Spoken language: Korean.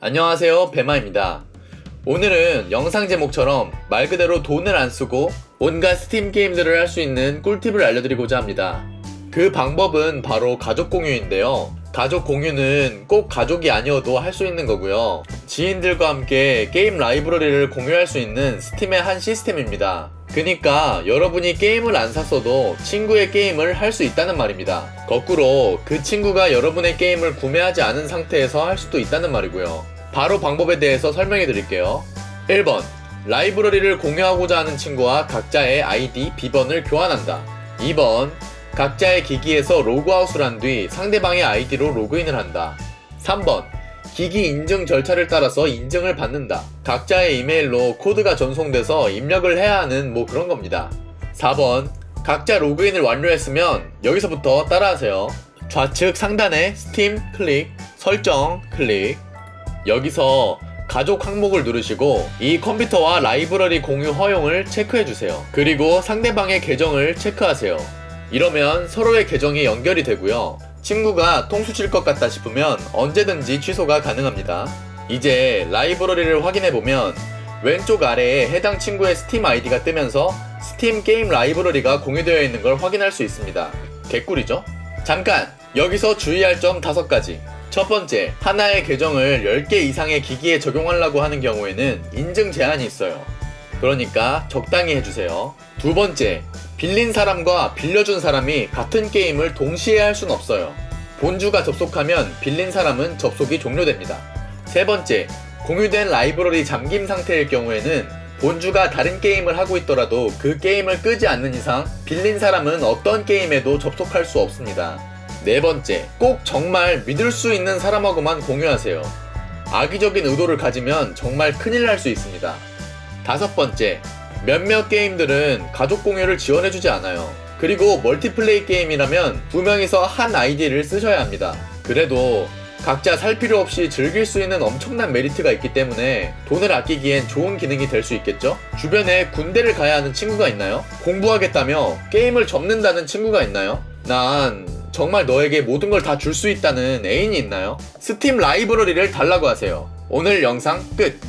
안녕하세요 배마입니다. 오늘은 영상 제목처럼 말 그대로 돈을 안 쓰고 온갖 스팀 게임들을 할 수 있는 꿀팁을 알려드리고자 합니다. 그 방법은 바로 가족 공유인데요 가족 공유는 꼭 가족이 아니어도 할 수 있는 거고요 지인들과 함께 게임 라이브러리를 공유할 수 있는 스팀의 한 시스템입니다 그니까 여러분이 게임을 안 샀어도 친구의 게임을 할 수 있다는 말입니다. 거꾸로 그 친구가 여러분의 게임을 구매하지 않은 상태에서 할 수도 있다는 말이고요. 바로 방법에 대해서 설명해 드릴게요. 1번. 라이브러리를 공유하고자 하는 친구와 각자의 아이디, 비번을 교환한다. 2번. 각자의 기기에서 로그아웃을 한 뒤 상대방의 아이디로 로그인을 한다. 3번. 기기 인증 절차를 따라서 인증을 받는다. 각자의 이메일로 코드가 전송돼서 입력을 해야 하는 뭐 그런 겁니다. 4번. 각자 로그인을 완료했으면 여기서부터 따라하세요. 좌측 상단에 스팀 클릭, 설정 클릭. 여기서 가족 항목을 누르시고 이 컴퓨터와 라이브러리 공유 허용을 체크해 주세요. 그리고 상대방의 계정을 체크하세요. 이러면 서로의 계정이 연결이 되고요. 친구가 통수 칠 것 같다 싶으면 언제든지 취소가 가능합니다. 이제 라이브러리를 확인해 보면 왼쪽 아래에 해당 친구의 스팀 아이디가 뜨면서 스팀 게임 라이브러리가 공유되어 있는 걸 확인할 수 있습니다. 개꿀이죠? 잠깐! 여기서 주의할 점 5가지. 첫 번째, 하나의 계정을 10개 이상의 기기에 적용하려고 하는 경우에는 인증 제한이 있어요. 그러니까 적당히 해주세요. 두 번째, 빌린 사람과 빌려준 사람이 같은 게임을 동시에 할 순 없어요. 본주가 접속하면 빌린 사람은 접속이 종료됩니다. 세 번째, 공유된 라이브러리 잠김 상태일 경우에는 본주가 다른 게임을 하고 있더라도 그 게임을 끄지 않는 이상 빌린 사람은 어떤 게임에도 접속할 수 없습니다. 네 번째, 꼭 정말 믿을 수 있는 사람하고만 공유하세요. 악의적인 의도를 가지면 정말 큰일 날 수 있습니다. 다섯 번째, 몇몇 게임들은 가족 공유를 지원해주지 않아요. 그리고 멀티플레이 게임이라면 두 명이서 한 아이디를 쓰셔야 합니다. 그래도 각자 살 필요 없이 즐길 수 있는 엄청난 메리트가 있기 때문에 돈을 아끼기엔 좋은 기능이 될 수 있겠죠? 주변에 군대를 가야 하는 친구가 있나요? 공부하겠다며 게임을 접는다는 친구가 있나요? 난 정말 너에게 모든 걸 다 줄 수 있다는 애인이 있나요? 스팀 라이브러리를 달라고 하세요. 오늘 영상 끝!